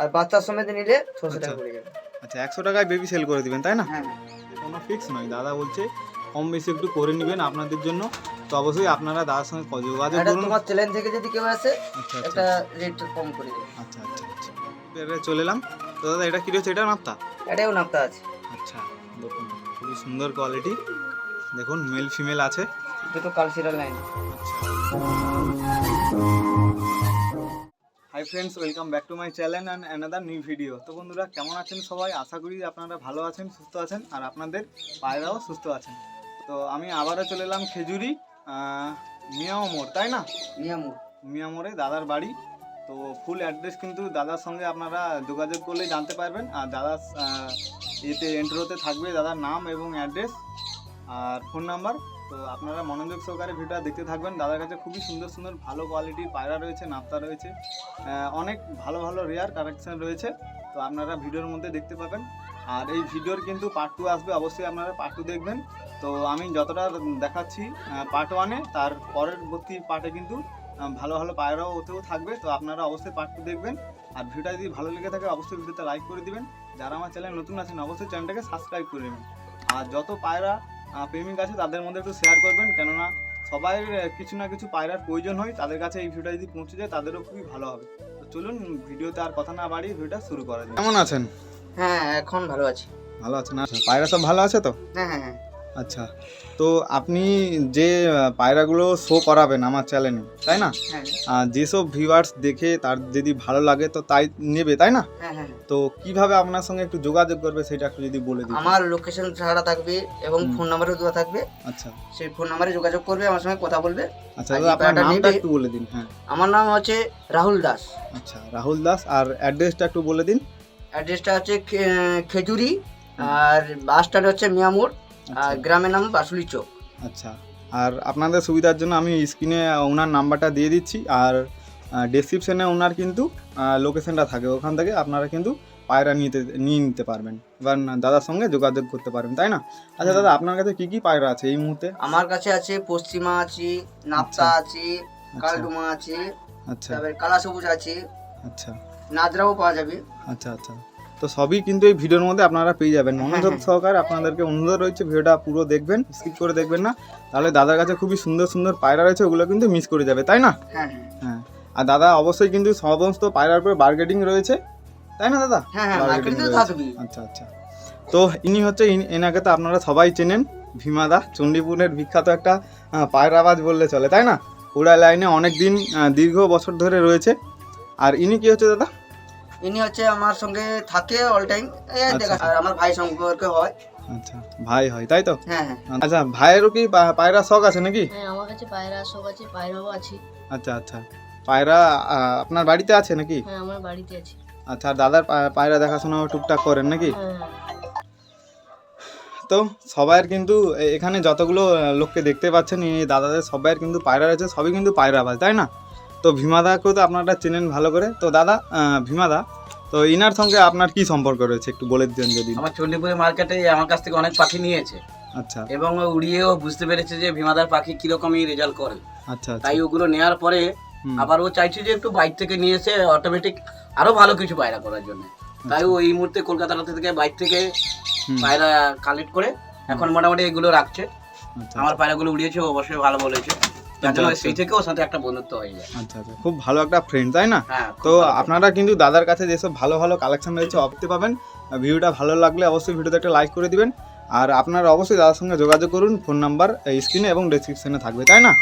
আর বাচ্চার সমেত নিলে ছশো টাকা আচ্ছা। পড়ে যাবে। আচ্ছা একশো টাকায় বেবি সেল করে দিবেন তাই না? হ্যাঁ কোনো ফিক্স নয়। দাদা বলছে কম বেশি একটু করে নেবেন আপনাদের জন্য। তো অবশ্যই আপনারা দাদার সঙ্গে যোগাযোগ করুন। তোমার চ্যালেঞ্জ থেকে যদি কেউ আসে আচ্ছা একটা আচ্ছা। রেট কম করে দেবে। আচ্ছা আচ্ছা আচ্ছা। এবারে চলে এলাম। তো দাদা এটা কি রয়েছে? এটা নাপতা? এটাও নাপতা আছে। আচ্ছা দেখুন খুবই সুন্দর কোয়ালিটি দেখুন মেল ফিমেল আছে। দুটো কালচিরাল line hi friends welcome back to my channel and another new video তো বন্ধুরা কেমন আছেন সবাই? আশা করি আপনারা ভালো আছেন সুস্থ আছেন আর আপনাদের পায়রাও সুস্থ আছেন। তো আমি আবারও চলে এলাম খেজুরি মোড় তাই না? নিয়ামু মিয়া মোড়ে দাদার বাড়ি। তো ফুল অ্যাড্রেস কিন্তু দাদার সঙ্গে আপনারা যোগাযোগ করলে জানতে পারবেন। আর দাদার এতে এন্ট্রোতে থাকবে দাদার নাম এবং অ্যাড্রেস আর ফোন নাম্বার তো আপনারা মনোযোগ সহকারে ভিডিওটা দেখতে থাকবেন। দাদার কাছে খুবই সুন্দর সুন্দর, ভালো কোয়ালিটির পায়রা রয়েছে, নাপ্তা রয়েছে। অনেক ভালো ভালো রেয়ার কালেকশন রয়েছে। তো আপনারা ভিডিওর মধ্যে দেখতে পাবেন। আর এই ভিডিওর কিন্তু পার্ট টু আসবে, অবশ্যই আপনারা পার্ট টু দেখবেন। তো আমি যতটা দেখাচ্ছি পার্ট ওয়ানে তার পরবর্তী পার্টে কিন্তু ভালো ভালো পায়রাও ওতেও থাকবে। তো আপনারা অবশ্যই পার্ট টু দেখবেন। আর ভিডিওটা যদি ভালো লেগে থাকে, অবশ্যই ভিডিওতে লাইক করে দিবেন। যারা আমার চ্যানেল নতুন আছেন, অবশ্যই চ্যানেলটাকে সাবস্ক্রাইব করে নেবেন। আর যত পায়রা প্রেমিক আছে তাদের মধ্যে একটু শেয়ার করবেন। কেননা সবাই কিছু না কিছু পায়রার প্রয়োজন হয় তাদের কাছে এই ভিডিওটা যদি পৌঁছে যায় তাদেরও খুবই ভালো হবে। তো চলুন ভিডিওতে আর কথা না বাড়িয়ে ভিডিওটা শুরু করা যায় কেমন আছেন? হ্যাঁ এখন ভালো আছি। ভালো আছেন। পায়রা সব ভালো আছে তো? হ্যাঁ হ্যাঁ হ্যাঁ। আচ্ছা। তো আপনি যে পায়রাগুলো শো করাবেন আমার চ্যানেলে তাই না? হ্যাঁ। আর যেসব ভিউয়ার্স দেখে তার যদি ভালো লাগে তো তাই নেবে তাই না? হ্যাঁ হ্যাঁ তো কীভাবে আপনার সঙ্গে একটু যোগাযোগ করবে সেটা একটু যদি বলে দিন আমার লোকেশন ছাড়া থাকবে এবং ফোন নাম্বারও দেওয়া থাকবে। আচ্ছা। সেই ফোন নাম্বারে যোগাযোগ করবে আমার সঙ্গে কথা বলবে। আচ্ছা আপনার নামটা একটু বলে দিন হ্যাঁ। আমার নাম হচ্ছে রাহুল দাস। আচ্ছা রাহুল দাস আর অ্যাড্রেসটা একটু বলে দিন। অ্যাড্রেসটা হচ্ছে খেজুরি আর বাস স্ট্যান্ড হচ্ছে মিয়ামোড় গ্রামের নাম বাসুলি চোক। আচ্ছা আর আপনাদের সুবিধার জন্য আমি স্ক্রিনে ওনার নাম্বারটা দিয়ে দিচ্ছি আর ডেসক্রিপশনে ওনার কিন্তু লোকেশনটা থাকে। ওখান থেকে আপনারা কিন্তু পায়রা নিতে নিয়ে নিতে পারবেন এবার দাদার সঙ্গে যোগাযোগ করতে পারবেন তাই না? আচ্ছা দাদা আপনার কাছে কি কি পায়রা আছে এই মুহূর্তে? আমার কাছে আছে পশ্চিমা আছে নাপ্তা আছে কালডুমা আছে আচ্ছা। তারপরে কালা সবুজ আছে আচ্ছা। নাজরাও পাওয়া যাবে। আচ্ছা আচ্ছা। তো সবই কিন্তু এই ভিডিওর মধ্যে আপনারা পেয়ে যাবেন। মনোযোগ হ্যাঁ। সহকারে আপনাদেরকে অনুরোধ রয়েছে ভিডিওটা পুরো দেখবেন স্কিপ করে দেখবেন না। তাহলে দাদার কাছে খুবই সুন্দর সুন্দর পায়রা রয়েছে ওগুলো কিন্তু মিস করে যাবে তাই না? হ্যাঁ হ্যাঁ। হ্যাঁ। আর দাদা অবশ্যই কিন্তু সমস্ত পায়রার উপরে বার্গেটিং রয়েছে তাই না দাদা? হ্যাঁ হ্যাঁ আচ্ছা আচ্ছা। তো ইনি হচ্ছে এনাকে তো আপনারা সবাই চেনেন ভীমাদা চণ্ডীপুরের বিখ্যাত একটা পায়রাবাজ বললে চলে তাই না? উড়া লাইনে অনেক দিন দীর্ঘ বছর ধরে রয়েছে। আর ইনি কি হচ্ছে দাদা? ইনি হচ্ছে আমার সঙ্গে থাকে অল টাইম আচ্ছা। দেখা আর আমার ভাই সম্পর্কে হয়। আচ্ছা ভাই হয় তাই তো? হ্যাঁ হ্যাঁ। আচ্ছা ভাইয়েরও কি পায়রা শখ আছে নাকি? হ্যাঁ আমার কাছে পায়রা সব আছে পায়রাও আছে। আচ্ছা আচ্ছা। পায়রা আপনার বাড়িতে আছে নাকি? হ্যাঁ আমার বাড়িতে আছে। আচ্ছা আর দাদার পায়রা দেখাশোনা টুকটাক করেন নাকি? হ্যাঁ তো সবাইয়ের কিন্তু এখানে যতগুলো লোককে দেখতে পাচ্ছেন এই দাদাদের সবাইয়ের কিন্তু পায়রা রয়েছে সবই কিন্তু পায়রাবাজ তাই না? তো ভীমাদাকেও তো আপনারা চেনেন ভালো করে। তো দাদা ভীমাদা তো ইনার সঙ্গে আপনার কি সম্পর্ক রয়েছে একটু বলে দিন যদি। আমার চণ্ডীপুরের মার্কেটে আমার কাছ থেকে অনেক পাখি নিয়েছে। আচ্ছা। এবং ও উড়িয়েও বুঝতে পেরেছে যে ভীমাদার পাখি কিরকমই রেজাল্ট করে। আচ্ছা আচ্ছা। তাই ওগুলো নেওয়ার পরে আবার ও চাইছে যে একটু বাইক থেকে নিয়ে এসে অটোমেটিক আরও ভালো কিছু পায়রা করার জন্য। তাই ও এই মুহূর্তে কলকাতা থেকে বাইক থেকে পায়রা কালেক্ট করে এখন মোটামুটি এগুলো রাখছে। আচ্ছা। আমার পায়রাগুলো উড়িয়েছে ও অবশ্যই ভালো বলেছে। আচ্ছা। সেই থেকে সাথে একটা বন্ধুত্ব হয়ে যায় আচ্ছা আচ্ছা। খুব ভালো একটা ফ্রেন্ড তাই না? হ্যাঁ তো আপনারা কিন্তু দাদার কাছে যেসব ভালো ভালো কালেকশন রয়েছে অপতে পাবেন। ভিডিওটা ভালো লাগলে অবশ্যই ভিডিওতে একটা লাইক করে দিবেন। আর আপনারা অবশ্যই দাদার সঙ্গে যোগাযোগ করুন। ফোন নাম্বার স্ক্রিনে এবং ডেসক্রিপশনে থাকবে তাই না?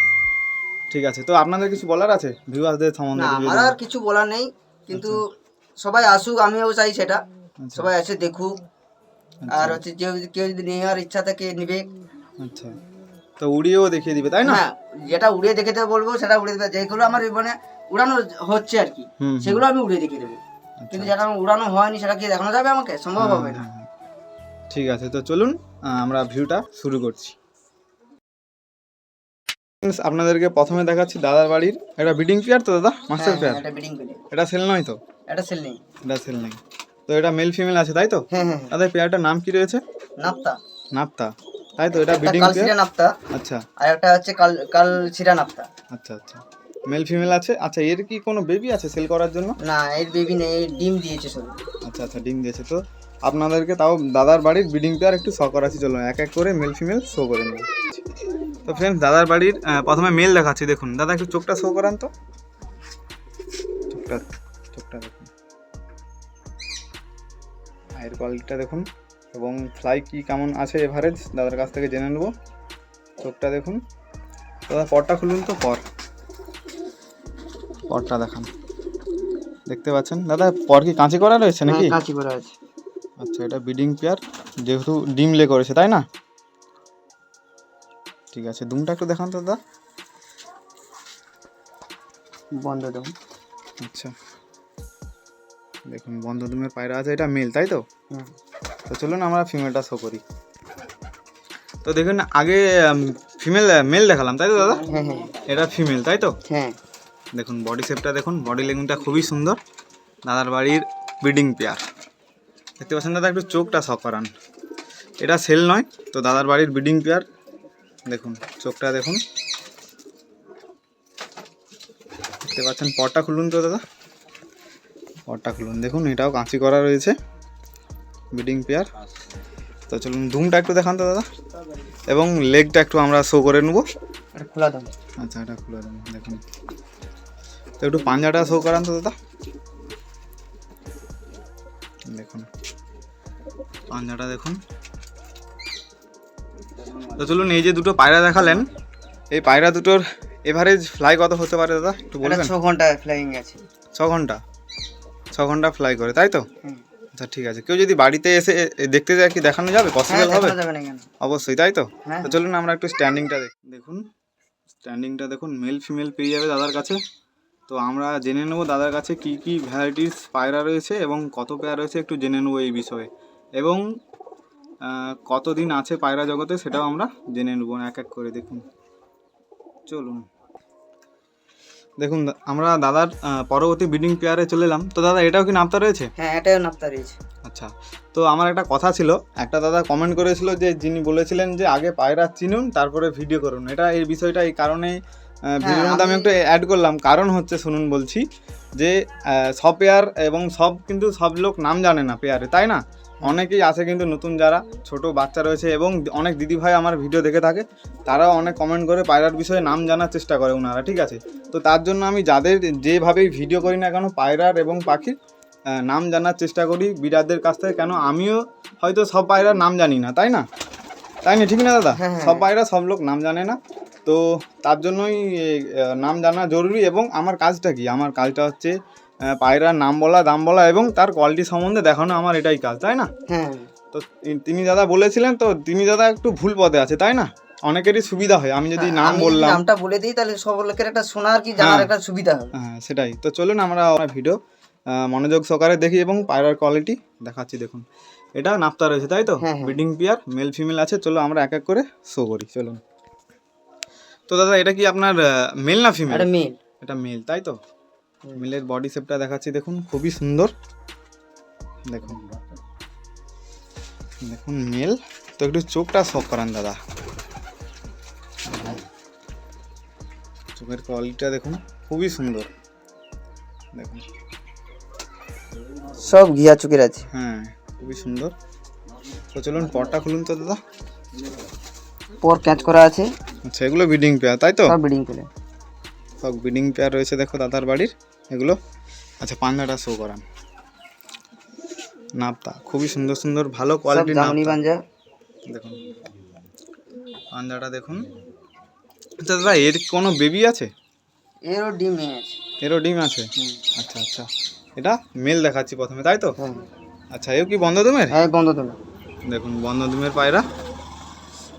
ঠিক আছে। তো আপনাদের কিছু বলার আছে? ভিউয়ার্সদের সম্বন্ধে আমার আর কিছু বলার নেই। কিন্তু সবাই আসুক আমিও চাই সেটা। আচ্ছা, সবাই এসে দেখুক। আর হচ্ছে কেউ যদি কেউ যদি নেওয়ার ইচ্ছা থাকে নিবে। আচ্ছা। তো উড়িয়েও দেখিয়ে দিবে তাই না? হ্যাঁ যেটা উড়িয়ে দেখে দেবে বলব সেটা উড়িয়ে দেবে। যেগুলো আমার মানে উড়ানো হচ্ছে আর কি সেগুলো আমি উড়িয়ে দেখিয়ে দেবো। আচ্ছা, কিন্তু যেটা আমার উড়ানো হয়নি সেটা কি দেখানো যাবে আমাকে? সম্ভব হবে না। হ্যাঁ, হ্যাঁ। ঠিক আছে তো চলুন আমরা ভিউটা শুরু করছি। আপনাদেরকে প্রথমে দেখাচ্ছি দাদার বাড়ির একটা বিডিং পেয়ার তো দাদা? মাস্টার হ্যাঁ, পেয়ার? হ্যাঁ, এটা বিডিং পেলে এটা সেল নয় তো? এটা সেল নেই। এটা সেল নেই। তো এটা মেল ফিমেল আছে তাই তো? হ্যাঁ হ্যাঁ হ্যাঁ। তাদের পেয়ারটার নাম কি রয়েছে? নাপ্তা। নাপ্তা। তাই তো এটা একটা বিডিং কাল পেয়ার আচ্ছা। আর একটা হচ্ছে কাল কাল সিরা নাপ্তা আচ্ছা আচ্ছা। মেল ফিমেল আছে? আচ্ছা এর কি কোনো বেবি আছে সেল করার জন্য? না এর বেবি নেই ডিম দিয়েছে শুধু আচ্ছা আচ্ছা ডিম দিয়েছে। তো আপনাদেরকে তাও দাদার বাড়ির ব্রিডিং পেয়ার একটু শো করাচ্ছি। চলো এক এক করে মেল ফিমেল শো করে নেব তো ফ্রেন্ডস দাদার বাড়ির প্রথমে মেল দেখাচ্ছি দেখুন। দাদা একটু চোখটা শো করান তো। চোখটা চোখটা দেখুন। আয়ের কোয়ালিটিটা দেখুন। এবং ফ্লাই কি কেমন আছে এভারেজ দাদার কাছ থেকে জেনে নেব। চোখটা দেখুন। দাদা পরটা খুলুন তো? পর পরটা দেখান। দেখতে পাচ্ছেন? দাদা পর কি কাঁচি করা রয়েছে নাকি? হ্যাঁ, কাঁচি করা আছে। আচ্ছা এটা ব্রিডিং পেয়ার যেহেতু ডিম লে করেছে তাই না? ঠিক আছে দুমটা একটু দেখান তো দাদা। বন্ধ দেবো আচ্ছা। দেখুন বন্ধ দুমের পায়রা আছে এটা মেল তাই তো? হুম। তো চলুন আমরা ফিমেলটা শো করি। তো দেখুন আগে ফিমেল মেল দেখালাম তাই তো দাদা? হ্যাঁ হ্যাঁ। এটা ফিমেল তাই তো? হ্যাঁ। দেখুন বডি শেপটা দেখুন বডি লেগুনটা খুবই সুন্দর। দাদার বাড়ির ব্রিডিং পেয়ার দেখতে পাচ্ছেন দাদা একটু চোখটা শখ করান। এটা সেল নয় তো দাদার বাড়ির ব্রিডিং পেয়ার দেখুন চোখটা দেখুন। দেখতে পাচ্ছেন পটটা খুলুন তো দাদা। পটটা খুলুন। দেখুন এটাও কাঁচি করা রয়েছে। Breeding pair. তো চলুন ধুমটা একটু দেখান তো দাদা। এবং লেগটা একটু আমরা শো করে নেব। খোলা দেবো আচ্ছা এটা খুলে দেবো দেখুন। তো একটু পাঞ্জাটা শো করান তো দাদা। দেখুন পাঞ্জাটা দেখুন। তো চলুন এই যে দুটো পায়রা দেখালেন। এই পায়রা দুটোর এভারেজ ফ্লাই কত হতে পারে দাদা? একটু এটা বলবেন? ছ ঘণ্টা ফ্লাইং আছে। ছ ঘণ্টা। ছ ঘণ্টা ফ্লাই করে তাই তো? হুম। আচ্ছা ঠিক আছে। কেউ যদি বাড়িতে এসে দেখতে যায় কি দেখানো যাবে? হ্যাঁ পসিবল হবে? না অবশ্যই তাই তো? হ্যাঁ। তো চলুন আমরা একটু স্ট্যান্ডিংটা দেখুন। স্ট্যান্ডিংটা দেখুন মেল ফিমেল পেয়ে যাবে দাদার কাছে। তো আমরা জেনে নেব দাদার কাছে কি কি ভ্যারাইটিস পায়রা রয়েছে এবং কত পেয়ার রয়েছে একটু জেনে নেব এই বিষয়ে। এবং কতদিন আছে পায়রা জগতে সেটাও আমরা জেনে নেব এক এক করে দেখুন। চলুন। দেখুন আমরা দাদার পরবর্তী ব্রিডিং পেয়ারে চলে এলাম। তো দাদা এটাও কি নামতা রয়েছে? হ্যাঁ এটাও নাপতা রয়েছে। আচ্ছা তো আমার একটা কথা ছিল একটা দাদা কমেন্ট করেছিল যে যিনি বলেছিলেন যে আগে পায়রা চিনুন তারপরে ভিডিও করুন। এটা এই বিষয়টা এই কারণে ভিডিওর মধ্যে আমি একটু অ্যাড করলাম। কারণ হচ্ছে শুনুন বলছি যে সব পেয়ার এবং সব কিন্তু সব লোক নাম জানে না পেয়ারে তাই না? অনেকেই আছে কিন্তু নতুন যারা ছোট বাচ্চা রয়েছে এবং অনেক দিদি ভাই আমার ভিডিও দেখে থাকে তারাও অনেক কমেন্ট করে পায়রার বিষয়ে নাম জানার চেষ্টা করে ওনারা ঠিক আছে? তো তার জন্য আমি যাদের যেভাবেই ভিডিও করি না কেন পায়রার এবং পাখির নাম জানার চেষ্টা করি বিরাটদের কাছ থেকে কেন আমিও হয়তো সব পায়রার নাম জানি না তাই না? তাই না ঠিক না দাদা? হ্যাঁ, হ্যাঁ। সব পায়রা সব লোক নাম জানে না তো তার জন্যই নাম জানা জরুরি এবং আমার কাজটা কি? আমার কাজটা হচ্ছে পায়রার নাম বলা দাম বলা এবং তার কোয়ালিটি সম্বন্ধে দেখানো আমার এটাই কাজ তাই না? হ্যাঁ। তো তিনি দাদা বলেছিলেন তো তিনি দাদা একটু ভুল পথে আছে তাই না? অনেকেরই সুবিধা হয় আমি যদি নাম হ্যাঁ, বললাম। নামটা বলে দিই তাহলে সব লোকের একটা শোনার কি জানার হ্যাঁ। একটা সুবিধা হবে হ্যাঁ সেটাই। তো চলুন আমরা আমার ভিডিও মনোযোগ সহকারে দেখি এবং পায়রার কোয়ালিটি দেখাচ্ছি দেখুন। এটা নাপ্তা রয়েছে তাই তো? হ্যাঁ, হ্যাঁ। ব্রিডিং পিয়ার মেল ফিমেল আছে চলো আমরা এক এক করে শো করি চলুন। তো দাদা এটা কি আপনার মেল না ফিমেল একটা মেল এটা মেল তাই তো? মেলের বডি শেপটা দেখাচ্ছি দেখুন খুবই সুন্দর। দেখুন দেখুন মেল। তো একটু চোখটা শখ করান দাদা। চোখের কোয়ালিটিটা দেখুন খুবই সুন্দর। দেখুন। সব ঘিয়া চুকের আছে। হ্যাঁ খুবই সুন্দর। তো চলুন পটটা খুলুন তো দাদা। পর ক্যাচ করা আছে। আচ্ছা এগুলো ব্রিডিং পেয়ার তাই তো? সব ব্রিডিং করে সব ব্রিডিং পেয়ার রয়েছে দেখো দাদার বাড়ির। এগুলো। আচ্ছা পাঞ্জাটা শো করান। নাপতা খুবই সুন্দর সুন্দর ভালো কোয়ালিটির নাপতা। বাঞ্জা দেখুন পাঞ্জাটা দেখুন। আচ্ছা দাদা এর কোনো বেবি আছে? এরও ডিম আছে এরও ডিম আছে? আচ্ছা আচ্ছা। এটা মেল দেখাচ্ছি প্রথমে তাই তো? আচ্ছা এও কি বন্ধ দুমের হ্যাঁ বন্ধ তোলো দেখুন বন্ধদুমের পায়রা।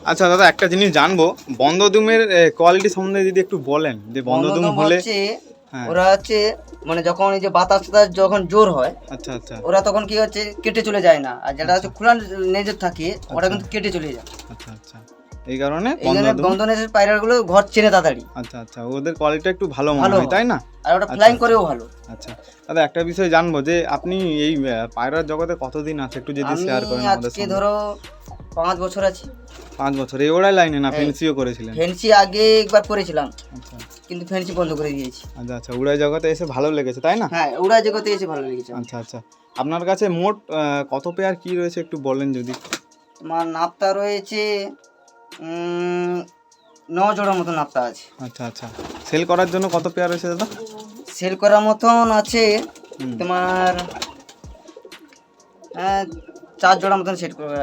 আচ্ছা দাদা একটা জিনিস জানব। বন্ধদুমের কোয়ালিটি সম্বন্ধে যদি একটু বলেন যে বন্ধদুম বন্ধদম হলে ওরা হচ্ছে মানে যখন এই যে বাতাস টাতাস যখন জোর হয় আচ্ছা আচ্ছা। ওরা তখন কি হচ্ছে কেটে চলে যায় না। আর যেটা হচ্ছে খোলা নেজের থাকে ওরা কিন্তু কেটে চলে যায়। আচ্ছা আচ্ছা। এই কারণে বন্ধদুম বন্ধনের পায়রাগুলো ঘর চেনে তাড়াতাড়ি। আচ্ছা আচ্ছা। ওদের কোয়ালিটি একটু ভালো মনে হয় হয়। তাই না? আর ওটা ফ্লাইং করেও ভালো। আচ্ছা। দাদা একটা বিষয় জানব যে আপনি এই পায়রার জগতে কতদিন আছে? একটু যদি শেয়ার করেন আমাদের আজকে ধরো পাঁচ বছর আছি। পাঁচ বছর এই ওড়াই লাইনে না এই। ফেন্সিও করেছিলেন? ফেন্সি আগে একবার করেছিলাম আচ্ছা। কিন্তু ফেন্সি বন্ধ করে দিয়েছি। আচ্ছা আচ্ছা উড়াই জগতে এসে ভালো লেগেছে তাই না? হ্যাঁ উড়া জগতে এসে ভালো লেগেছে। আচ্ছা আচ্ছা। আপনার কাছে মোট কত পেয়ার কি রয়েছে একটু বলেন যদি। তোমার নাপ্তা রয়েছে ন জোড়ার মতো নাপ্তা আছে। আচ্ছা আচ্ছা। সেল করার জন্য কত পেয়ার রয়েছে দাদা? সেল করার মতন আছে তোমার হ্যাঁ, চার জোড়া মতন সেট করা।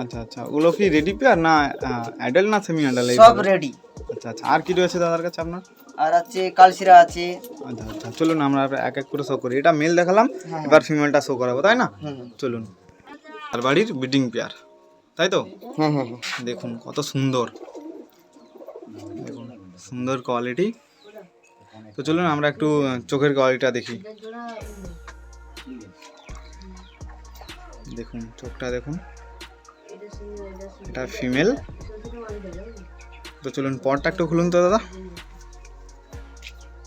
আচ্ছা আচ্ছা। ওগুলো কি রেডি পেয়ার না অ্যাডাল্ট না সেমি অ্যাডাল্ট সব রেডি আচ্ছা আচ্ছা। আর কি রয়েছে দাদার কাছে আপনার? আর আছে কালশিরা আছে। আচ্ছা আচ্ছা। চলুন আমরা এক এক করে শো করি। এটা মেল দেখালাম হ্যাঁ। এবার ফিমেলটা শো করাবো তাই না? চলুন। আর বাড়ির বিডিং পেয়ার তাই তো? হ্যাঁ হ্যাঁ হ্যাঁ। দেখুন কত সুন্দর। দেখুন সুন্দর কোয়ালিটি তো চলুন আমরা একটু চোখের কোয়ালিটিটা দেখি। দেখুন চোখটা দেখুন। এটা ফিমেল তো চলুন পরটা একটু খুলুন তো দাদা।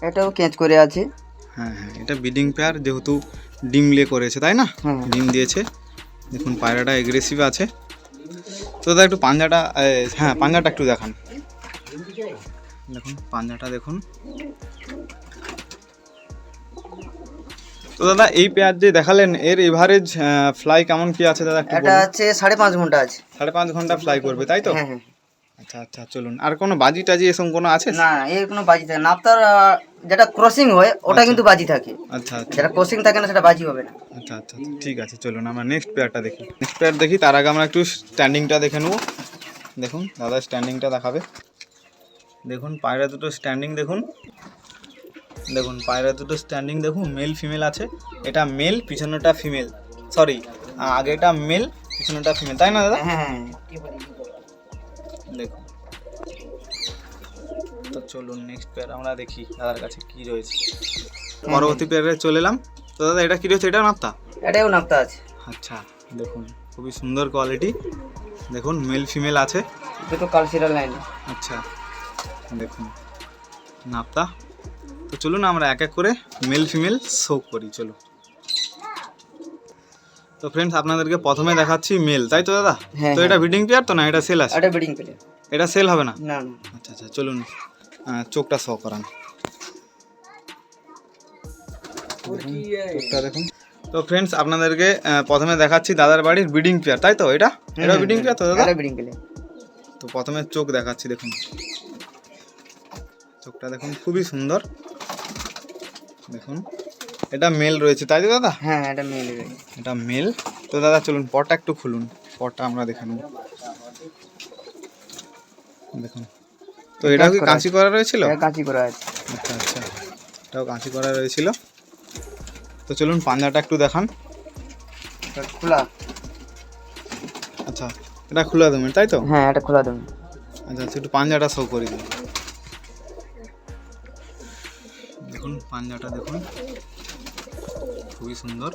এটাও ক্যাচ করে আছে। হ্যাঁ হ্যাঁ এটা বিডিং পেয়ার যেহেতু ডিম লে করেছে তাই না? ডিম দিয়েছে। দেখুন পায়রাটা এগ্রেসিভ আছে। তো দাদা একটু পাঞ্জাটা হ্যাঁ পাঞ্জাটা একটু দেখান। দেখুন পাঞ্জাটা দেখুন। তো দাদা এই পেয়ার যে দেখালেন এর এভারেজ ফ্লাই কেমন কি আছে দাদা একটু এটা আছে সাড়ে পাঁচ ঘণ্টা আছে। সাড়ে পাঁচ ঘণ্টা ফ্লাই করবে তাই তো? হ্যাঁ হ্যাঁ। আচ্ছা আচ্ছা চলুন। আর কোনো বাজি টাজি এসব কোনো আছে? না এর কোনো বাজি থাকে না। আহ, যেটা ক্রসিং হয় ওটা কিন্তু বাজি থাকে। আচ্ছা আচ্ছা। যেটা ক্রসিং থাকে না সেটা বাজি হবে না। আচ্ছা আচ্ছা আচ্ছা, ঠিক আছে চলুন আমরা নেক্সট পেয়ারটা দেখি। নেক্সট পেয়ার দেখি তার আগে আমরা একটু স্ট্যান্ডিংটা দেখে নেব। দেখুন দাদা স্ট্যান্ডিংটা দেখাবে। দেখুন পায়রা দুটো স্ট্যান্ডিং দেখুন। দেখুন পায়রা দুটো স্ট্যান্ডিং দেখুন মেল ফিমেল আছে। এটা মেল পিছনেটা ফিমেল সরি আগেটা মেল পিছনেটা ফিমেল তাই না দাদা? হ্যাঁ হ্যাঁ দেখুন। তো চলুন নেক্সট পেয়ার আমরা দেখি দাদার কাছে কি রয়েছে। পরবর্তী পেয়ারে চলে এলাম। তো দাদা এটা কি রয়েছে? এটা নাপ্তা? এটাও নাপ্তা আছে। আচ্ছা দেখুন খুবই সুন্দর কোয়ালিটি দেখুন মেল ফিমেল আছে। দুটো কালশিরা লাইন আচ্ছা দেখুন নাপ্তা। তো চলুন আমরা এক এক করে মেল ফিমেল শো করি চলো। তো ফ্রেন্ডস আপনাদেরকে প্রথমে দেখাচ্ছি মেল তাই তো দাদা? হ্যাঁ, তো এটা বিডিং পেয়ার তো না এটা সেল আছে? এটা বেডিং পেলে এটা সেল হবে না? না না। আচ্ছা আচ্ছা চলুন চোখটা শো করান। চোখটা দেখুন। তো ফ্রেন্ডস আপনাদেরকে প্রথমে দেখাচ্ছি দাদার বাড়ির বিডিং পেয়ার তাই তো এটা? এটা বিডিং পেয়ার তো দাদা? এটা বেডিং পেলে তো প্রথমে চোখ দেখাচ্ছি দেখুন। চোখটা দেখুন খুবই সুন্দর। দেখুন। এটা মেল রয়েছে তাই তো দাদা? হ্যাঁ এটা মেলে এটা মেল তো দাদা চলুন পটটা একটু খুলুন। পটটা আমরা দেখে নেব। দেখুন। তো এটা কি কাঁচি করা রয়েছিল? কাঁচি করা আছে। আচ্ছা আচ্ছা। এটাও কাঁচি করা রয়েছিল। তো চলুন পাঞ্জাটা একটু দেখান। খোলা। আচ্ছা এটা খোলা তুমি তাই তো? হ্যাঁ এটা খোলা দেবেন আচ্ছা আচ্ছা একটু পাঞ্জাটা শো করে দিন পাঞ্জাটা দেখুন। খুবই সুন্দর।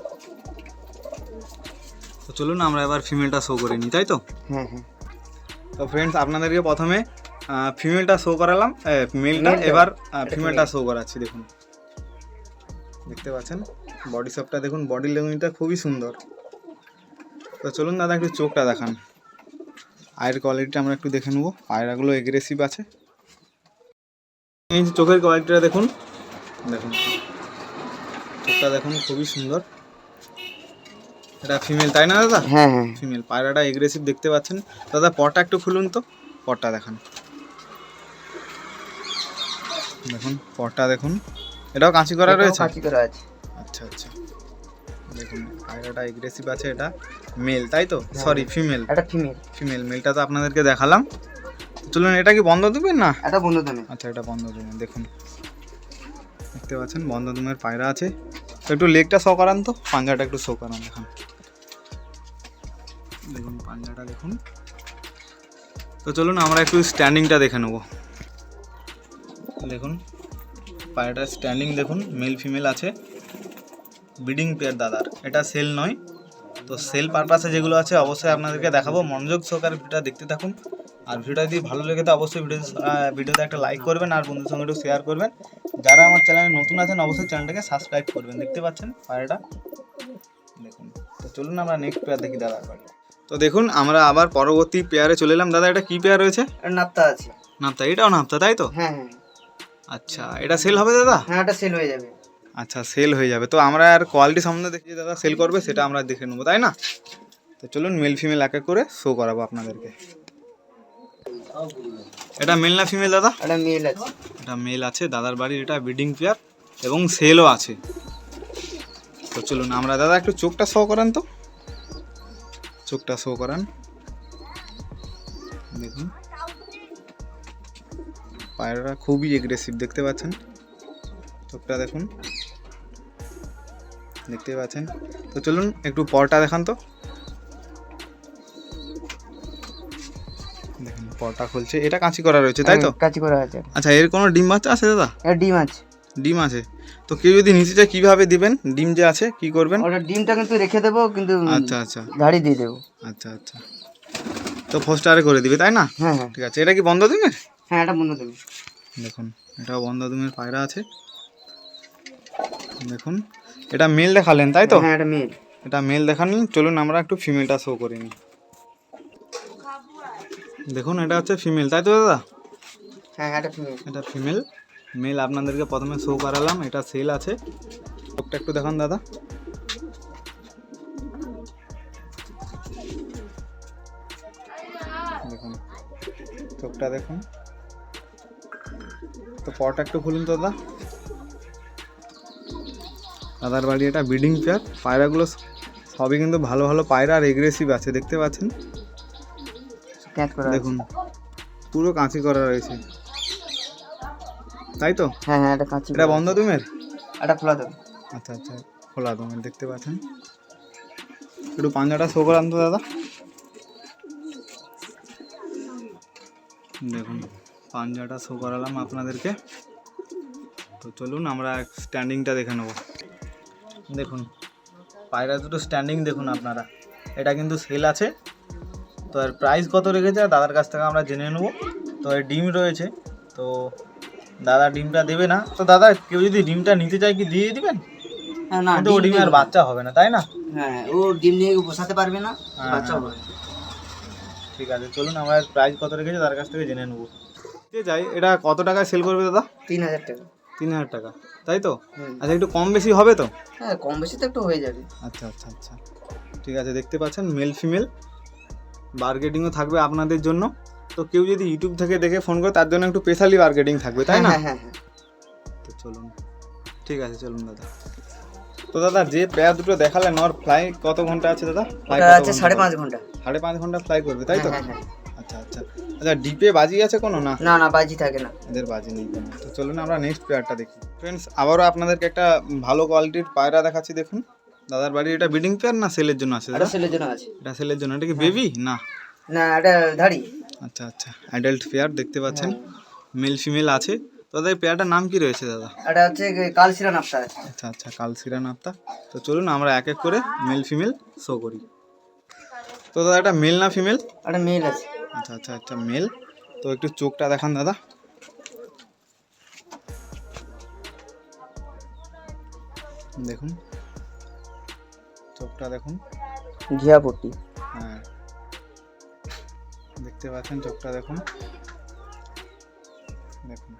তো চলুন আমরা এবার ফিমেলটা শো করে নিই তাই তো? হ্যাঁ হ্যাঁ তো ফ্রেন্ডস আপনাদেরকে প্রথমে ফিমেলটা শো করালাম মেলটা এবার ফিমেলটা শো করাচ্ছি দেখুন। দেখতে পাচ্ছেন? বডি শপটা দেখুন বডি ল্যাঙ্গুয়েজটা খুবই সুন্দর। তো চলুন দাদা একটু চোখটা দেখান। আয়ের কোয়ালিটিটা আমরা একটু দেখে নেব। পায়রাগুলো এগ্রেসিভ আছে। এই চোখের কোয়ালিটিটা দেখুন। দেখুন। চোখটা দেখুন খুবই সুন্দর। এটা ফিমেল তাই না দাদা? হ্যাঁ হ্যাঁ। ফিমেল পায়রাটা এগ্রেসিভ দেখতে পাচ্ছেন। দাদা পটটা একটু খুলুন তো। পটটা দেখান। দেখুন পটটা দেখুন। এটাও কাঁচি করা রয়েছে? কাঁচি করা আছে। আচ্ছা আচ্ছা। দেখুন পায়রাটা এগ্রেসিভ আছে এটা। মেল তাই তো? সরি ফিমেল এটা ফিমেল ফিমেল মেলটা তো আপনাদেরকে দেখালাম। চলুন এটা কি বন্ধ দেবেন না? এটা বন্ধু দেবে আচ্ছা এটা বন্ধ দেবেন দেখুন। দেখতে পাচ্ছেন বন্ধ দুমের পায়রা আছে। একটু লেগটা শো করান তো, পাঞ্জাটা একটু শো করান দেখুন। দেখুন, পাঞ্জাটা দেখুন। তো চলুন, আমরা একটু স্ট্যান্ডিংটা দেখে নেব। দেখুন, পায়রাটার স্ট্যান্ডিং দেখুন মেল ফিমেল আছে। ব্রিডিং পেয়ার দাদার, এটা সেল নয়। তো সেল পারপাসে যেগুলো আছে, অবশ্যই আপনাদেরকে দেখাবো। মনোযোগ সহকারে ভিডিওটা দেখতে থাকুন। আর ভিডিওটা যদি ভালো লেগে তো অবশ্যই ভিডিও ভিডিওতে একটা লাইক করবেন আর বন্ধুদের সঙ্গে একটু শেয়ার করবেন। যারা আমার চ্যানেলে নতুন আছেন অবশ্যই চ্যানেলটাকে সাবস্ক্রাইব করবেন। দেখতে পাচ্ছেন পায়রাটা? দেখুন তো চলুন আমরা নেক্সট পেয়ার দেখি দাদা বাড়ি তো দেখুন আমরা আবার পরবর্তী পেয়ারে চলে এলাম। দাদা এটা কি পেয়ার রয়েছে? নাপ্তা আছে। নাপ্তা এটাও নাপ্তা তাই তো? হ্যাঁ হ্যাঁ। আচ্ছা এটা সেল হবে দাদা? হ্যাঁ এটা সেল হয়ে যাবে। আচ্ছা সেল হয়ে যাবে। তো আমরা আর কোয়ালিটি সম্বন্ধে দেখি দাদা সেল করবে সেটা আমরা দেখে নেব তাই না? তো চলুন মেল ফিমেল এক এক করে শো করাবো আপনাদেরকে। এটা মেল না ফিমেল দাদা? এটা মেল আছে। এটা মেল আছে দাদার বাড়ির এটা ব্রিডিং পেয়ার এবং সেলও আছে। তো চলুন আমরা দাদা একটু চোখটা শো করান তো। চোখটা শো করান। দেখুন। পায়রাটা খুবই এগ্রেসিভ দেখতে পাচ্ছেন? চোখটা দেখুন। দেখতে পাচ্ছেন? তো চলুন একটু পরটা দেখান তো। পরটা খুলছে। এটা কাঁচি করা রয়েছে তাই তো? কাচি করা আছে। আচ্ছা এর কোনো ডিম বাচ্চা আছে দাদা? এটা ডিম আছে। ডিম আছে। তো কেউ যদি নিতে চায় কীভাবে দিবেন? ডিম যে আছে কি করবেন? ওটা ডিমটা কিন্তু রেখে দেবো কিন্তু আচ্ছা আচ্ছা। ধাড়ি দিয়ে দেবো। আচ্ছা আচ্ছা। তো ফোস্টারে করে দিবে তাই না? হ্যাঁ হ্যাঁ। ঠিক আছে এটা কি বন্ধ ডিমের হ্যাঁ এটা বন্ধ দেবে। দেখুন এটাও বন্ধ ডিমের পায়রা আছে। দেখুন এটা মেল দেখালেন তাই তো? হ্যাঁ এটা মেল। এটা মেল দেখালেন চলুন আমরা একটু ফিমেলটা শো করে নিই দেখুন এটা হচ্ছে ফিমেল তাই তো দাদা? হ্যাঁ হ্যাঁ এটা ফিমেল এটা ফিমেল মেল আপনাদেরকে প্রথমে শো করালাম এটা সেল আছে। চোখটা একটু দেখান দাদা। দেখুন চোখটা দেখুন। তো পরটা একটু খুলুন তো দাদা। দাদার বাড়ি এটা ব্রিডিং পেয়ার পায়রাগুলো সবই কিন্তু ভালো ভালো পায়রা আর এগ্রেসিভ আছে দেখতে পাচ্ছেন? ক্যাচ করা দেখুন পুরো কাঁচি করা রয়েছে। তাই তো? হ্যাঁ হ্যাঁ এটা কাচি এটা বন্ধ তুমের এটা খোলা দেবে আচ্ছা আচ্ছা খোলা তুমের দেখতে পাচ্ছেন? একটু পাঞ্জাটা শো করান তো দাদা। দেখুন পাঞ্জাটা শো করালাম আপনাদেরকে। তো চলুন আমরা স্ট্যান্ডিংটা দেখে নেব। দেখুন পায়রা দুটো স্ট্যান্ডিং দেখুন আপনারা। এটা কিন্তু সেল আছে। তো এর প্রাইস কত রেখেছে আর দাদার কাছ থেকে আমরা জেনে নেব। তো এর ডিম রয়েছে তো দাদা ডিমটা দেবে না। তো দাদা কেউ যদি ডিমটা নিতে চায় কি দিয়ে দিবেন? না ও ডিম আর বাচ্চা হবে না তাই না? হ্যাঁ ও ডিম নিয়ে বসাতে পারবে না হ্যাঁ, বাচ্চা হ্যাঁ। হবে। ঠিক আছে চলুন আমরা প্রাইস কত রেখেছে তার কাছ থেকে জেনে নেব। যে যাই এটা কত টাকায় সেল করবে দাদা? তিন হাজার টাকা। তিন হাজার টাকা তাই তো? আচ্ছা একটু কম বেশি হবে তো? হ্যাঁ কম বেশি তো একটু হয়ে যাবে। আচ্ছা আচ্ছা আচ্ছা। ঠিক আছে দেখতে পাচ্ছেন মেল ফিমেল বার্গেটিংও থাকবে আপনাদের জন্য। তো কেউ যদি ইউটিউব থেকে দেখে ফোন করে তার জন্য একটু স্পেশালি বার্গেটিং থাকবে তাই না? হ্যাঁ হ্যাঁ হ্যাঁ। তো চলুন। ঠিক আছে চলুন দাদা। তো দাদা যে পেয়ার দুটো দেখালেন ওর ফ্লাই কত ঘণ্টা আছে দাদা? ফ্লাই আছে সাড়ে পাঁচ ঘণ্টা। সাড়ে পাঁচ ঘণ্টা ফ্লাই করবে তাই তো? হ্যাঁ হ্যাঁ আচ্ছা আচ্ছা। আচ্ছা ডিপে বাজি আছে কোনো না? না না বাজি থাকে না। এদের বাজি নেই। তো চলুন আমরা নেক্সট পেয়ারটা দেখি। ফ্রেন্ডস আবারও আপনাদেরকে একটা ভালো কোয়ালিটির পায়রা দেখাচ্ছি দেখুন। দাদার বাড়ি এটা বিডিং পেয়ার না সেলের জন্য আছে এটা সেলের জন্য আছে। এটা সেলের জন্য এটা কি বেবি না। না এটা ধাড়ি। আচ্ছা আচ্ছা অ্যাডাল্ট পেয়ার দেখতে পাচ্ছেন। মেল ফিমেল আছে। তো দাদা এই পেয়ারটার নাম কি রয়েছে দাদা? এটা হচ্ছে কালসিরা আছে আচ্ছা আচ্ছা কালসিরা নাপতা। তো চলুন আমরা এক এক করে মেল ফিমেল শো করি। তো দাদা এটা মেল না ফিমেল এটা মেল আছে। আচ্ছা আচ্ছা আচ্ছা মেল তো একটু চোখটা দেখান দাদা। দেখুন। চোখটা দেখুন। ঘিয়া পট্টি হ্যাঁ। দেখতে পাচ্ছেন চোখটা দেখুন। দেখুন।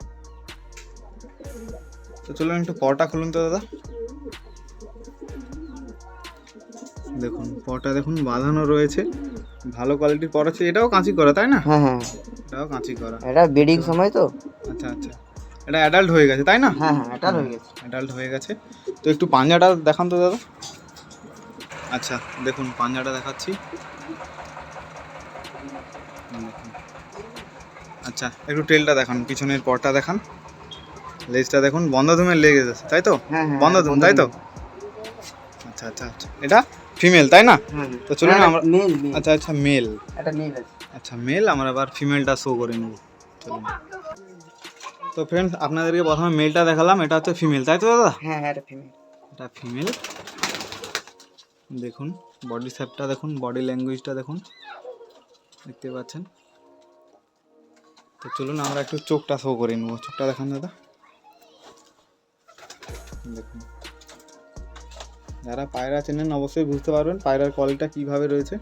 তো চলুন একটু পরটা খুলুন তো দাদা। দেখুন পরটা দেখুন বাঁধানো রয়েছে। ভালো কোয়ালিটির পর আছে এটাও কাঁচি করা তাই না? হ্যাঁ হ্যাঁ। এটাও কাঁচি করা। এটা বেডিং সময় তো। আচ্ছা আচ্ছা। এটা অ্যাডাল্ট হয়ে গেছে তাই না? হ্যাঁ হ্যাঁ এটা হয়ে গেছে। অ্যাডাল্ট হয়ে গেছে। তো একটু পাঞ্জাটা দেখান তো দাদা। আচ্ছা দেখুন পাঞ্জাটা দেখাচ্ছি। আচ্ছা একটু টেলটা দেখান পিছনের পরটা দেখান। লেজটা দেখুন বন্ধ ধুমের লেগে যাচ্ছে তাই তো? হ্যাঁ হ্যাঁ বন্ধ ধুম তাই তো? আচ্ছা আচ্ছা আচ্ছা। এটা ফিমেল তাই না? হ্যাঁ তো চলুন আমরা আচ্ছা আচ্ছা মেল। এটা মেল আছে। আচ্ছা মেল আমরা আবার ফিমেলটা শো করে নেব। চলুন। তো ফ্রেন্ডস আপনাদেরকে প্রথমে মেলটা দেখালাম এটা হচ্ছে ফিমেল তাই তো দাদা? হ্যাঁ এটা ফিমেল। এটা ফিমেল। দেখুন বডি শেপটা দেখুন বডি ল্যাঙ্গুয়েজটা দেখুন। দেখতে পাচ্ছেন? তো চলুন আমরা একটু চোখটা শো করে নেব। চোখটা দেখান দাদা। দেখুন। যারা পায়রা চেনেন অবশ্যই বুঝতে পারবেন পায়রার কোয়ালিটিটা কীভাবে রয়েছে।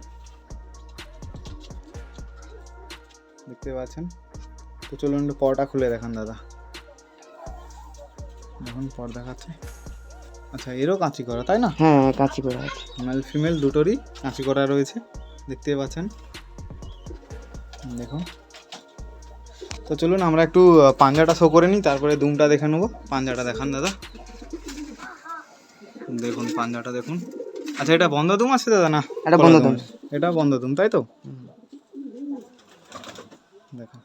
দেখতে পাচ্ছেন? তো চলুন একটু পরটা খুলে দেখান দাদা। এখন পর দেখাচ্ছে। আচ্ছা এরও কাঁচি করা তাই না? হ্যাঁ কাঁচি করা আছে। মেল ফিমেল দুটোরই কাঁচি করা রয়েছে দেখতে পাচ্ছেন। দেখুন। তো চলুন আমরা একটু পাঞ্জাটা শো করে নিই তারপরে দুমটা দেখে নেব। পাঞ্জাটা দেখান দাদা। দেখুন পাঞ্জাটা দেখুন। আচ্ছা এটা বন্ধ দুম আছে দাদা না? এটা বন্ধ দুম। এটা বন্ধ দুম তাই তো? দেখুন।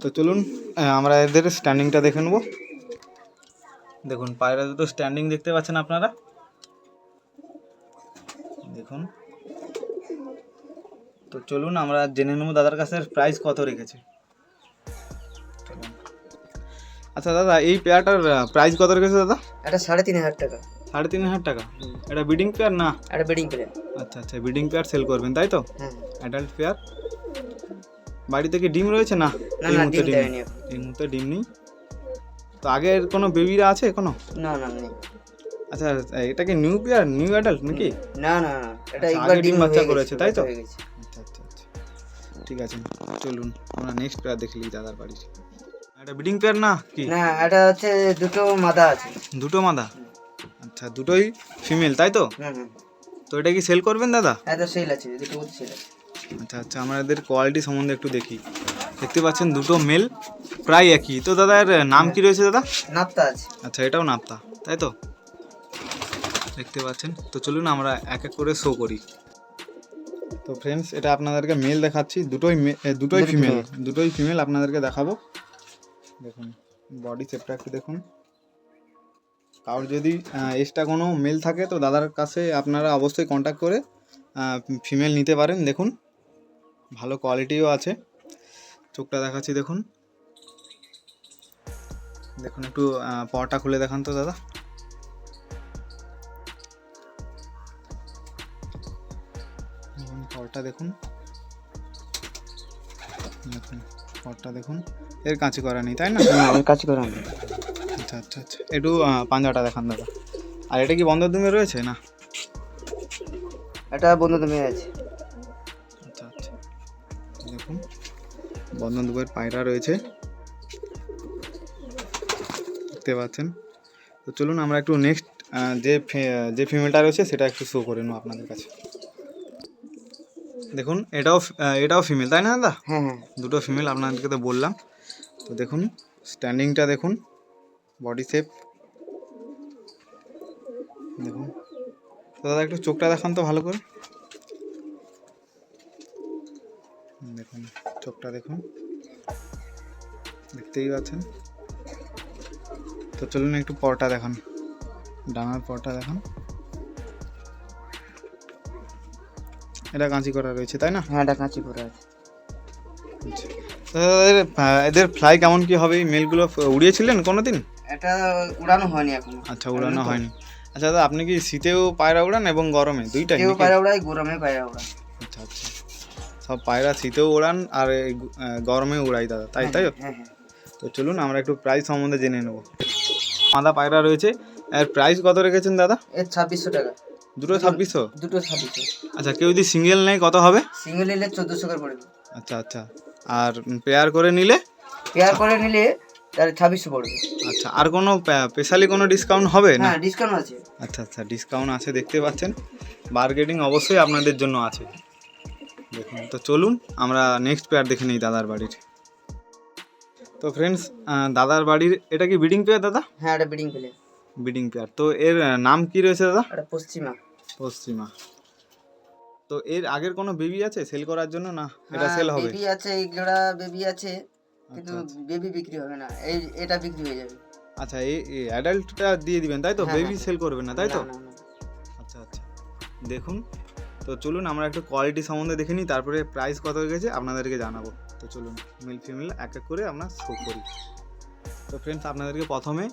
তো চলুন আমরা এদের স্ট্যান্ডিংটা দেখে নেব। দেখুন পায়রা দুটো স্ট্যান্ডিং দেখতে পাচ্ছেন আপনারা। দেখুন। তো চলুন আমরা জেনে নেব দাদার কাছে প্রাইস কত রেখেছে। আচ্ছা দাদা এই পেয়ারটার প্রাইস কত রেখেছে দাদা? এটা সাড়ে তিন হাজার টাকা। সাড়ে তিন হাজার টাকা? এটা বিডিং পেয়ার না? এটা বিডিং পেয়ার আচ্ছা আচ্ছা বিডিং পেয়ার সেল করবেন তাই তো? অ্যাডাল্ট পেয়ার বাড়িতে কি ডিম রয়েছে না? এই মুহূর্তে ডিম ডিম এই মুহূর্তে ডিম নেই? তো আগের কোনো বেবিরা আছে কোনো না না নেই। আচ্ছা এটা কি নিউ পেয়ার নিউ অ্যাডাল্ট নাকি? না না না এটা আচ্ছা, একবার ডিম বাচ্চা করেছে, তাই তো? আচ্ছা আচ্ছা ঠিক আছে চলুন আমরা নেক্সট পেয়ার দেখলি দাদার বাড়ির। এটা বিডিং পেয়ার না কি? না এটা হচ্ছে দুটো মাদা আছে। দুটো মাদা? আচ্ছা দুটোই ফিমেল তাই তো? তো এটা কি সেল করবেন দাদা? হ্যাঁ তো সেল আছে দুটো সেল আছে। আচ্ছা আচ্ছা আমরা এদের কোয়ালিটি সম্বন্ধে একটু দেখি। দেখতে পাচ্ছেন দুটো মেল প্রায় একই। তো দাদা এর নাম কি রয়েছে দাদা? নাপ্তা আছে আচ্ছা এটাও নাপ্তা তাই তো? দেখতে পাচ্ছেন। তো চলুন আমরা এক এক করে শো করি। তো ফ্রেন্ডস এটা আপনাদেরকে মেল দেখাচ্ছি। দুটোই দুটোই ফিমেল দুটোই ফিমেল আপনাদেরকে দেখাবো। দেখুন বডি শেপটা একটু দেখুন। কারোর যদি এক্সট্রা কোনো মেল থাকে তো দাদার কাছে আপনারা অবশ্যই কন্ট্যাক্ট করে ফিমেল নিতে পারেন। দেখুন ভালো কোয়ালিটিও আছে। চোখটা দেখাচ্ছি দেখুন। দেখুন একটু পরটা খুলে দেখান তো দাদা। পরটা দেখুন। দেখুন পরটা দেখুন। এর কাঁচি করা নেই তাই না? কাজ করে আমি আচ্ছা আচ্ছা আচ্ছা। একটু পাঞ্জাটা দেখান দাদা। আর এটা কি বন্ধ রয়েছে না? এটা বন্ধু আছে। বন্ধন দুপুরের পায়রা রয়েছে। দেখতে পাচ্ছেন। তো চলুন আমরা একটু নেক্সট যে যে ফিমেলটা রয়েছে সেটা একটু শো করে নেব আপনাদের কাছে। দেখুন এটাও এটাও ফিমেল তাই না দাদা? হ্যাঁ হ্যাঁ। দুটো ফিমেল আপনাদেরকে তো বললাম। তো দেখুন স্ট্যান্ডিংটা দেখুন বডি শেপ দেখুন। তো দাদা একটু চোখটা দেখান তো ভালো করে। দেখুন। চোখটা দেখুন। দেখতেই পাচ্ছেন? তো চলুন একটু পরটা দেখান। ডানার পরটা দেখান। এটা কাঁচি করা রয়েছে তাই না? হ্যাঁ এটা কাঁচি করে আছে। আচ্ছা। এদের ফ্লাই কেমন কি হবে? এই মেলগুলো উড়িয়েছিলেন কোনো দিন এটা উড়ানো হয়নি এখনও। আচ্ছা উড়ানো হয়নি। আচ্ছা দাদা আপনি কি শীতেও পায়রা উড়ান এবং গরমে? দুইটাই নাকি? পায়রা উড়ায় গরমে পায়রা উড়ায় আচ্ছা আচ্ছা। সব পায়রা শীতেও উড়ান আর গরমে উড়াই দাদা তাই তাই তো? হ্যাঁ হ্যাঁ। তো চলুন আমরা একটু প্রাইস সম্বন্ধে জেনে নেব। মাদা পায়রা রয়েছে এর প্রাইস কত রেখেছেন দাদা? এর ছাব্বিশশো টাকা। দুটো ছাব্বিশশো? দুটো ছাব্বিশশো। আচ্ছা কেউ যদি সিঙ্গেল নেয় কত হবে? সিঙ্গেল নিলে চোদ্দোশো করে পড়বে। আচ্ছা আচ্ছা। আর পেয়ার করে নিলে? পেয়ার করে নিলে তাহলে ছাব্বিশশো পড়বে। আচ্ছা আর কোনো স্পেশালি কোনো ডিসকাউন্ট হবে না? হ্যাঁ ডিসকাউন্ট আছে। আচ্ছা আচ্ছা ডিসকাউন্ট আছে দেখতে পাচ্ছেন। বার্গেটিং অবশ্যই আপনাদের জন্য আছে। দেখুন তো চলুন আমরা নেক্সট পেয়ার দেখে নিই দাদার বাড়ির। তো ফ্রেন্ডস দাদার বাড়ির এটা কি বিডিং পেয়ার দাদা? হ্যাঁ এটা বিডিং পেলে বিডিং পেয়ার তো এর নাম কি রয়েছে দাদা? এটা পশ্চিমা। পশ্চিমা। তো এর আগের কোনো বেবি আছে? সেল করার জন্য না? এটা সেল হবে? বেবি আছে এই জোড়া বেবি আছে কিন্তু আচ্ছা, বেবি বিক্রি হবে না। এই এটা বিক্রি হয়ে যাবে। আচ্ছা এই অ্যাডাল্টটা দিয়ে দিবেন তাই তো? হ্যাঁ, বেবি হ্যাঁ। সেল করবেন না তাই তো। আচ্ছা আচ্ছা। দেখুন তো চলুন আমরা একটু কোয়ালিটি সম্বন্ধে দেখে নিই তারপরে প্রাইস কত হয়ে গেছে আপনাদেরকে জানাব। তো চলুন মিল ফিমেল এক এক করে আমরা শো করি। তো ফ্রেন্ডস আপনাদেরকে প্রথমে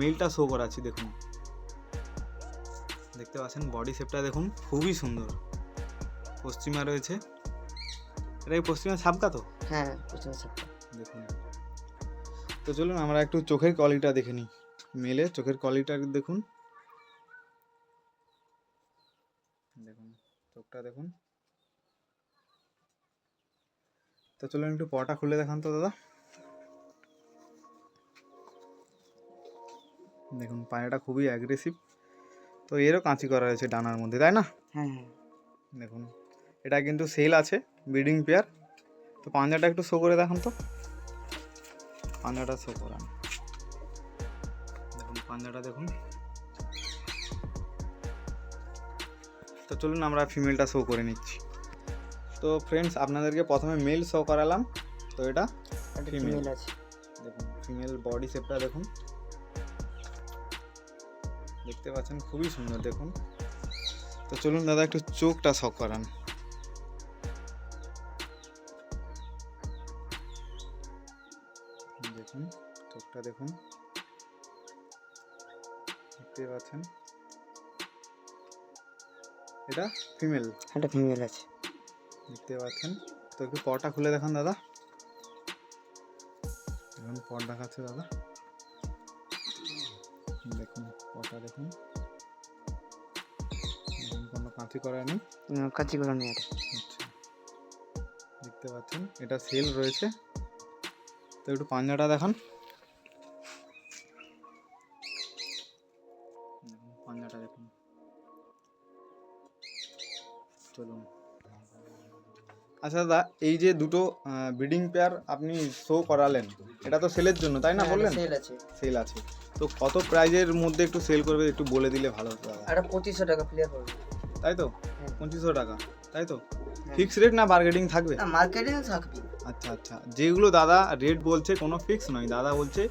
মিলটা শো করাচ্ছি দেখুন। দেখতে পাচ্ছেন বডি শেপটা দেখুন খুবই সুন্দর। পশ্চিমা রয়েছে। এটা কি পশ্চিমা ছাপকা তো? হ্যাঁ পশ্চিমা ছাপটা দেখুন। তো চলুন আমরা একটু চোখের কোয়ালিটিটা দেখে নিই। মেলে চোখের কোয়ালিটিটা দেখুন। চোখটা দেখুন। তো চলুন একটু পটা খুলে দেখান তো দাদা। দেখুন পায়রাটা খুবই অ্যাগ্রেসিভ তো এরও কাঁচি করা রয়েছে ডানার মধ্যে তাই না? হ্যাঁ হ্যাঁ। দেখুন এটা কিন্তু সেল আছে ব্রিডিং পেয়ার। তো পাঞ্জাটা একটু শো করে দেখান তো। পাঞ্জাটা শো করান। দেখুন পাঞ্জাটা দেখুন। তো চলুন আমরা ফিমেলটা শো করে নিচ্ছি। তো ফ্রেন্ডস আপনাদেরকে প্রথমে মেল শো করালাম। তো এটা একটা ফিমেল আছে। দেখুন ফিমেল বডি শেপটা দেখুন। দেখতে পাচ্ছেন খুবই সুন্দর দেখুন। তো চলুন দাদা একটু চোখটা শখ করান। দেখুন চোখটা দেখুন। দেখতে পাচ্ছেন। এটা ফিমেল একটা ফিমেল আছে। দেখতে পাচ্ছেন? তো একটু পটা খুলে দেখান দাদা। এখন পট দেখাচ্ছে দাদা। দেখুন পটা দেখুন। কোনো কাঁচি করা নেই। কাচি করে নিয়ে আচ্ছা। দেখতে পাচ্ছেন এটা সেল রয়েছে। তো একটু পাঞ্জাটা দেখুন, চলুন আচ্ছা দাদা এই যে দুটো ব্রিডিং পেয়ার আপনি শো করালেন এটা তো সেলের জন্য তাই না বললেন? সেল আছে। সেল আছে। তো কত প্রাইজের মধ্যে একটু সেল করবে একটু বলে দিলে ভালো হতো দাদা। একটা পঁচিশশো টাকা প্লেয়ার পড়বে তাই তো? হ্যাঁ। পঁচিশশো টাকা তাই তো? ফিক্স রেট না বার্গেটিং থাকবে? মার্কেটিং থাকবে। আচ্ছা আচ্ছা। যেগুলো দাদা রেট বলছে কোনো ফিক্স নয়। দাদা বলছে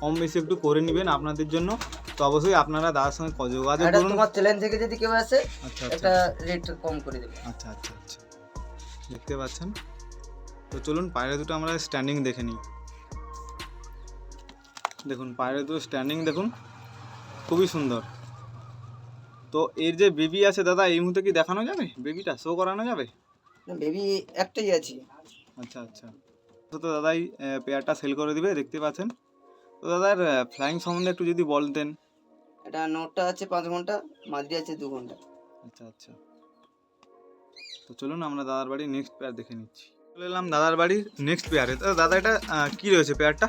কম বেশি একটু করে নেবেন আপনাদের জন্য। তো অবশ্যই আপনারা দাদার সঙ্গে যোগাযোগ করুন। তোমার চ্যালেঞ্জ থেকে যদি কেউ আসে আচ্ছা একটা আচ্ছা রেট কম করে দেবে। আচ্ছা আচ্ছা আচ্ছা। দেখতে পাচ্ছেন? তো চলুন পায়রা দুটো আমরা স্ট্যান্ডিং দেখে নিই। দেখুন পায়রা দুটো স্ট্যান্ডিং দেখুন। খুবই সুন্দর। তো এর যে বেবি আছে দাদা এই মুহূর্তে কি দেখানো যাবে? বেবিটা শো করানো যাবে? বেবি একটাই আছে। আচ্ছা আচ্ছা। তো তো দাদাই পেয়ারটা সেল করে দিবে দেখতে পাচ্ছেন? তো দাদার ফ্লাইং সম্বন্ধে একটু যদি বলতেন। এটা নোটটা আছে পাঁচ ঘণ্টা মাঝরি আছে দু ঘণ্টা। আচ্ছা আচ্ছা। তো চলুন আমরা দাদার বাড়ির নেক্সট পেয়ার দেখে নিচ্ছি। চলে এলাম দাদার বাড়ির নেক্সট পেয়ারে তো দাদা এটা কি রয়েছে পেয়ারটা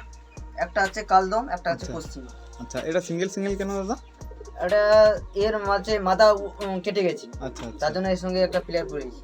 একটা আছে কালদম একটা আছে আচ্ছা। পশ্চিমা। আচ্ছা এটা সিঙ্গেল সিঙ্গেল কেন দাদা? এটা এর মাঝে মাথা কেটে গেছে। আচ্ছা আচ্ছা। তার জন্য এর সঙ্গে একটা প্লেয়ার পড়েছি